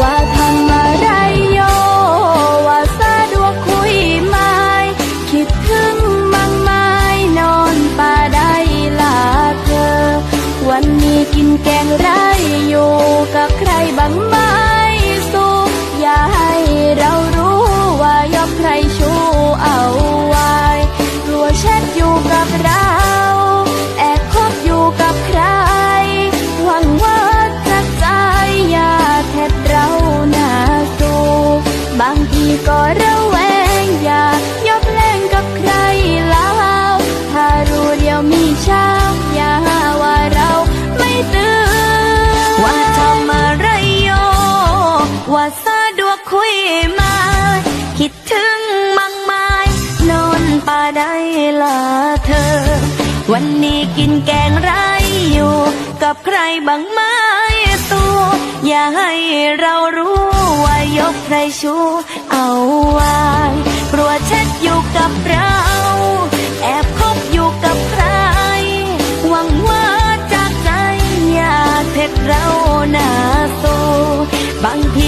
ว่าทำอะไรโย ว่าสะดวกคุยไหมคิดถึงมั่งไหมนอนป่าได้ลาเธอ วันนี้กินแกงไรอยู่กับใคร ดียวมีเช้าอย่าว่าเราไม่เตือนว่าทำอะไรโยว่าสะดวกคุยมา คิดถึงมั่งไม้นอนป่าได้ลาเธอ วันนี้กินแกงไรอยู่ กับใครบ้างไหมตัว อย่าให้เรารู้ว่ายกใครชูเอาไว้ เพชรเราหนาโซบางที